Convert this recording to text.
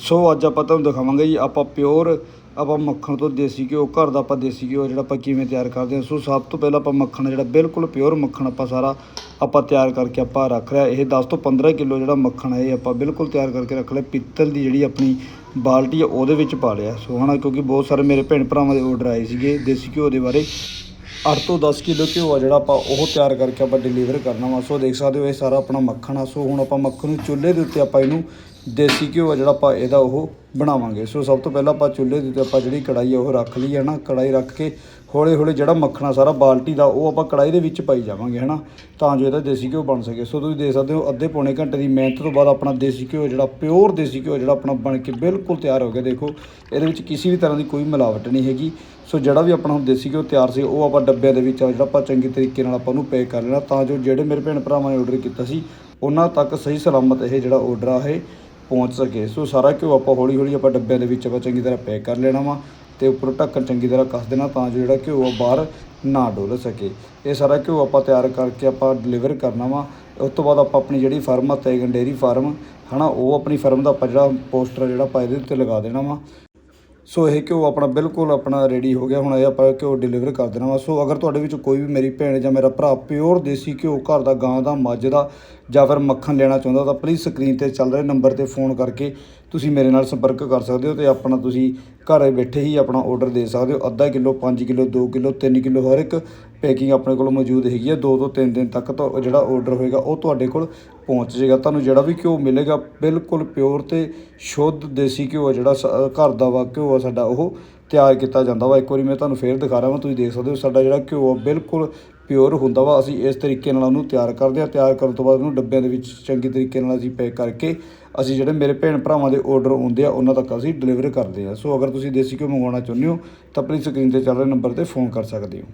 ਸੋ ਅੱਜ ਆਪਾਂ ਤੁਹਾਨੂੰ ਦਿਖਾਵਾਂਗੇ ਜੀ, ਆਪਾਂ ਪਿਓਰ ਆਪਾਂ ਮੱਖਣ ਤੋਂ ਦੇਸੀ ਘਿਓ, ਘਰ ਦਾ ਆਪਾਂ ਦੇਸੀ ਘਿਓ ਜਿਹੜਾ ਆਪਾਂ ਕਿਵੇਂ ਤਿਆਰ ਕਰਦੇ ਹਾਂ। ਸੋ ਸਭ ਤੋਂ ਪਹਿਲਾਂ ਆਪਾਂ ਮੱਖਣ ਜਿਹੜਾ ਬਿਲਕੁਲ ਪਿਓਰ ਮੱਖਣ ਆਪਾਂ ਸਾਰਾ ਆਪਾਂ ਤਿਆਰ ਕਰਕੇ ਆਪਾਂ ਰੱਖ ਲਿਆ। ਇਹ 10 ਤੋਂ 15 ਕਿਲੋ ਜਿਹੜਾ ਮੱਖਣ ਹੈ ਇਹ ਆਪਾਂ ਬਿਲਕੁਲ ਤਿਆਰ ਕਰਕੇ ਰੱਖ ਲਿਆ। ਪਿੱਤਲ ਦੀ ਜਿਹੜੀ ਆਪਣੀ ਬਾਲਟੀ ਹੈ ਉਹਦੇ ਵਿੱਚ ਪਾ ਲਿਆ। ਸੋ ਹਣਾ ਕਿਉਂਕਿ ਬਹੁਤ ਸਾਰੇ ਮੇਰੇ ਭੈਣ ਭਰਾਵਾਂ ਦੇ ਆਰਡਰ ਆਏ ਸੀਗੇ ਦੇਸੀ ਘਿਓ ਦੇ ਬਾਰੇ। 8 ਤੋਂ 10 ਕਿਲੋ ਘਿਓ ਆ ਜਿਹੜਾ ਆਪਾਂ ਉਹ ਤਿਆਰ ਕਰਕੇ ਆਪਾਂ ਡਿਲੀਵਰ ਕਰਨਾ ਵਾ। ਸੋ ਦੇਖ ਸਕਦੇ ਹੋ, ਇਹ ਸਾਰਾ ਆਪਣਾ ਮੱਖਣ ਆ। ਸੋ ਹੁਣ ਆਪਾਂ ਮੱਖਣ ਨੂੰ ਚੁੱਲ੍ਹੇ ਦੇ ਉੱਤੇ ਆਪਾਂ ਇਹਨੂੰ ਦੇਸੀ ਘਿਓ ਆ ਜਿਹੜਾ ਆਪਾਂ ਇਹਦਾ ਉਹ ਬਣਾਵਾਂਗੇ। ਸੋ ਸਭ ਤੋਂ ਪਹਿਲਾਂ ਆਪਾਂ ਚੁੱਲ੍ਹੇ ਦੇ ਉੱਤੇ ਆਪਾਂ ਜਿਹੜੀ ਕੜਾਈ ਆ ਉਹ ਰੱਖ ਲਈ ਹੈ ਨਾ। ਕੜਾਈ ਰੱਖ ਕੇ ਹੌਲੀ ਹੌਲੀ ਜਿਹੜਾ ਮੱਖਣਾ ਸਾਰਾ ਬਾਲਟੀ ਦਾ ਉਹ ਆਪਾਂ ਕੜਾਈ ਦੇ ਵਿੱਚ ਪਾਈ ਜਾਵਾਂਗੇ, ਹੈ ਨਾ। ਤਾਂ ਜੋ ਇਹਦਾ ਦੇਸੀ ਘਿਓ ਬਣ ਸਕੇ। ਸੋ ਤੁਸੀਂ ਦੇਖ ਸਕਦੇ ਹੋ ਅੱਧੇ ਪੌਣੇ ਘੰਟੇ ਦੀ ਮਿਹਨਤ ਤੋਂ ਬਾਅਦ ਆਪਣਾ ਦੇਸੀ ਘਿਓ ਜਿਹੜਾ ਪਿਓਰ ਦੇਸੀ ਘਿਓ ਜਿਹੜਾ ਆਪਣਾ ਬਣ ਕੇ ਬਿਲਕੁਲ ਤਿਆਰ ਹੋ ਗਿਆ। ਦੇਖੋ, ਇਹਦੇ ਵਿੱਚ ਕਿਸੇ ਵੀ ਤਰ੍ਹਾਂ ਦੀ ਕੋਈ ਮਿਲਾਵਟ ਨਹੀਂ ਹੈਗੀ। ਸੋ ਜਿਹੜਾ ਵੀ ਆਪਣਾ ਹੁਣ ਦੇਸੀ ਘਿਓ ਤਿਆਰ ਸੀ, ਉਹ ਆਪਾਂ ਡੱਬਿਆਂ ਦੇ ਵਿੱਚ ਜਿਹੜਾ ਆਪਾਂ ਚੰਗੇ ਤਰੀਕੇ ਨਾਲ ਆਪਾਂ ਉਹਨੂੰ ਪੈਕ ਕਰ ਲੈਣਾ। ਤਾਂ ਜੋ ਜਿਹੜੇ ਮੇਰੇ ਭੈਣ ਭਰਾਵਾਂ ਨੇ ਆਰਡਰ ਕੀਤਾ ਸੀ, ਉਹਨਾਂ ਤੱਕ ਸਹੀ ਸਲਾਮਤ ਇਹ ਜਿਹੜਾ ਆਰਡਰ ਆ ਇਹ ਪਹੁੰਚ ਸਕੇ। ਸੋ ਸਾਰਾ ਘਿਓ ਆਪਾਂ ਹੌਲੀ ਹੌਲੀ ਆਪਾਂ ਡੱਬਿਆਂ ਦੇ ਵਿੱਚ ਆਪਾਂ ਚੰਗੀ ਤਰ੍ਹਾਂ ਪੈਕ ਕਰ ਲੈਣਾ ਵਾ ਤੇ ਉੱਪਰ ਢੱਕਣ ਚੰਗੀ ਤਰ੍ਹਾਂ ਕੱਸ ਦੇਣਾ ਤਾਂ ਜੋ ਜਿਹੜਾ ਘਿਓ ਆ ਬਾਹਰ ਨਾ ਡੋਲ ਸਕੇ। ਇਹ ਸਾਰਾ ਘਿਓ ਆਪਾਂ ਤਿਆਰ ਕਰਕੇ ਆਪਾਂ ਡਿਲੀਵਰ ਕਰਨਾ ਵਾ। ਉਸ ਤੋਂ ਬਾਅਦ ਆਪਾਂ ਆਪਣੀ ਜਿਹੜੀ ਫਰਮ ਆ ਤੈਗਨ ਡੇਰੀ ਫਾਰਮ ਹਨਾ, ਉਹ ਆਪਣੀ ਫਰਮ ਦਾ ਆਪਾਂ ਜਿਹੜਾ ਪੋਸਟਰ ਜਿਹੜਾ ਆਪਾਂ ਇਹਦੇ ਉੱਤੇ ਲਗਾ ਦੇਣਾ ਵਾ। ਸੋ ਇਹ ਘਿਓ ਆਪਣਾ ਬਿਲਕੁਲ ਆਪਣਾ ਰੈਡੀ ਹੋ ਗਿਆ। ਹੁਣ ਇਹ ਆਪਾਂ ਘਿਓ ਡਿਲੀਵਰ ਕਰ ਦੇਣਾ ਵਾ। ਸੋ ਅਗਰ ਤੁਹਾਡੇ ਵਿੱਚ ਕੋਈ ਵੀ ਮੇਰੀ ਭੈਣ ਜਾਂ ਮੇਰਾ ਭਰਾ ਪਿਓਰ ਦੇਸੀ ਘਿਓ ਘਰ ਦਾ ਗਾਂ ਦਾ, ਮੱਝ ਦਾ ਜਾਂ ਫਿਰ ਮੱਖਣ ਲੈਣਾ ਚਾਹੁੰਦਾ ਤਾਂ ਪਲੀਜ਼ ਸਕਰੀਨ ਤੇ ਚੱਲ ਰਹੇ ਨੰਬਰ ਤੇ ਫੋਨ ਕਰਕੇ ਤੁਸੀਂ ਮੇਰੇ ਨਾਲ ਸੰਪਰਕ ਕਰ ਸਕਦੇ ਹੋ ਤੇ ਆਪਣਾ ਤੁਸੀਂ ਘਰੇ ਬੈਠੇ ਹੀ ਆਪਣਾ ਆਰਡਰ ਦੇ ਸਕਦੇ ਹੋ। ਅੱਧਾ ਕਿਲੋ 5 ਕਿਲੋ 2 ਕਿਲੋ 3 ਕਿਲੋ ਹਰ ਇੱਕ ਪੈਕਿੰਗ ਆਪਣੇ ਕੋਲ ਮੌਜੂਦ ਹੈਗੀ ਹੈ। 2 ਤੋਂ 3 ਦਿਨ ਤੱਕ ਤਾਂ ਜਿਹੜਾ ਆਰਡਰ ਹੋਏਗਾ ਉਹ ਤੁਹਾਡੇ ਕੋਲ ਪਹੁੰਚ ਜਾਏਗਾ। ਤੁਹਾਨੂੰ ਜਿਹੜਾ ਵੀ ਘਿਓ ਮਿਲੇਗਾ ਬਿਲਕੁਲ ਪਿਓਰ ਤੇ ਸ਼ੁੱਧ ਦੇਸੀ ਘਿਓ ਆ ਜਿਹੜਾ ਸ- ਘਰ ਦਾ ਵਾ ਘਿਓ ਆ ਸਾਡਾ ਉਹ ਤਿਆਰ ਕੀਤਾ ਜਾਂਦਾ ਵਾ। ਇੱਕ ਵਾਰੀ ਮੈਂ ਤੁਹਾਨੂੰ ਫੇਰ ਦਿਖਾ ਰਿਹਾ ਵਾਂ, ਤੁਸੀਂ ਦੇਖ ਸਕਦੇ ਹੋ ਸਾਡਾ ਜਿਹੜਾ ਘਿਓ ਆ ਬਿਲਕੁਲ ਪਿਓਰ ਹੁੰਦਾ ਵਾ, ਅਸੀਂ ਇਸ ਤਰੀਕੇ ਨਾਲ ਉਹਨੂੰ ਤਿਆਰ ਕਰਦੇ ਆ ਤਿਆਰ ਕਰਨ ਤੋਂ ਬਾਅਦ ਉਹਨੂੰ ਡੱਬਿਆਂ ਦੇ ਵਿੱਚ ਚੰਗੇ ਤਰੀਕੇ ਨਾਲ ਅਸੀਂ ਪੈਕ ਕਰਕੇ ਅਸੀਂ ਜਿਹੜੇ ਮੇਰੇ ਭੈਣ ਭਰਾਵਾਂ ਦੇ ਆਰਡਰ ਆਉਂਦੇ ਆ, ਉਹਨਾਂ ਤੱਕ ਅਸੀਂ ਡਿਲੀਵਰ ਕਰਦੇ ਆ ਸੋ ਅਗਰ ਤੁਸੀਂ ਦੇਸੀ ਘਿਓ ਮੰਗਵਾਉਣਾ ਚਾਹੁੰਦੇ ਹੋ, ਤਾਂ ਆਪਣੀ ਸਕਰੀਨ ਤੇ ਚੱਲ ਰਹੇ ਨੰਬਰ ਤੇ ਫੋਨ ਕਰ ਸਕਦੇ ਹੋ।